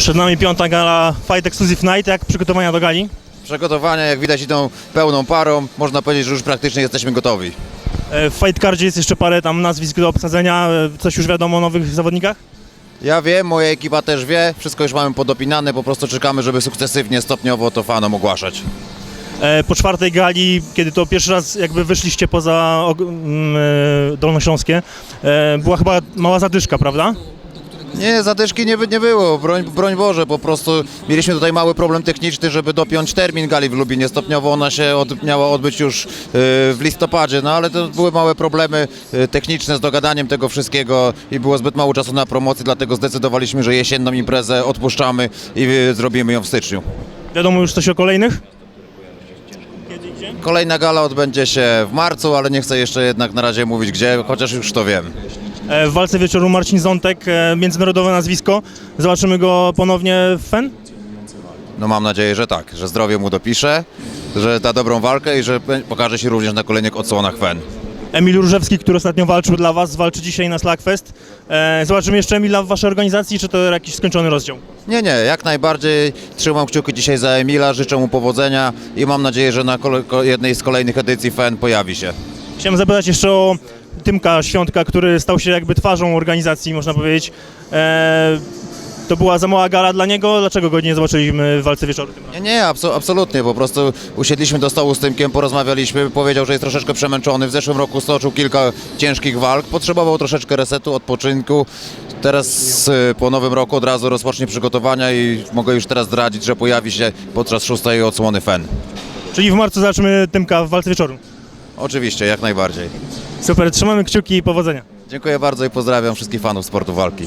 Przed nami piąta gala Fight Exclusive Night. Jak przygotowania do gali? Przygotowania, jak widać, idą pełną parą. Można powiedzieć, że już praktycznie jesteśmy gotowi. E, W Fight Cardzie jest jeszcze parę tam nazwisk do obsadzenia. E, Coś już wiadomo o nowych zawodnikach? Ja wiem, moja ekipa też wie, wszystko już mamy podopinane, po prostu czekamy, żeby sukcesywnie, stopniowo to fanom ogłaszać. E, Po czwartej gali, kiedy to pierwszy raz jakby wyszliście poza og- e, Dolnośląskie, e, była chyba mała zadyszka, prawda? Nie, zadyszki nie, nie było, broń, broń Boże, po prostu mieliśmy tutaj mały problem techniczny, żeby dopiąć termin gali w Lubinie. Stopniowo ona się od, miała odbyć już yy, w listopadzie, no ale to były małe problemy yy, techniczne z dogadaniem tego wszystkiego i było zbyt mało czasu na promocję, dlatego zdecydowaliśmy, że jesienną imprezę odpuszczamy i yy, zrobimy ją w styczniu. Wiadomo już coś o kolejnych? Kolejna gala odbędzie się w marcu, ale nie chcę jeszcze jednak na razie mówić gdzie, chociaż już to wiem. E, W walce wieczoru Marcin Zątek, e, międzynarodowe nazwisko. Zobaczymy go ponownie w FEN? No mam nadzieję, że tak, że zdrowie mu dopisze, że da dobrą walkę i że pokaże się również na kolejnych odsłonach FEN. Emil Różewski, który ostatnio walczył dla Was, walczy dzisiaj na Slagfest. E, Zobaczymy jeszcze Emila w Waszej organizacji, czy to jakiś skończony rozdział? Nie, nie, jak najbardziej trzymam kciuki dzisiaj za Emila, życzę mu powodzenia i mam nadzieję, że na jednej z kolejnych edycji FEN pojawi się. Chciałem zapytać jeszcze o Tymka Świątka, który stał się jakby twarzą organizacji, można powiedzieć. E, to była za mała gala dla niego, dlaczego go nie zobaczyliśmy w walce wieczoru tym razem? Nie, nie, abso- absolutnie, po prostu usiedliśmy do stołu z Tymkiem, porozmawialiśmy, powiedział, że jest troszeczkę przemęczony, w zeszłym roku stoczył kilka ciężkich walk, potrzebował troszeczkę resetu, odpoczynku. Teraz y, po nowym roku od razu rozpocznie przygotowania i mogę już teraz zdradzić, że pojawi się podczas szóstej odsłony FEN. Czyli w marcu zobaczymy Tymka w walce wieczoru. Oczywiście, jak najbardziej. Super, trzymamy kciuki i powodzenia. Dziękuję bardzo i pozdrawiam wszystkich fanów sportu walki.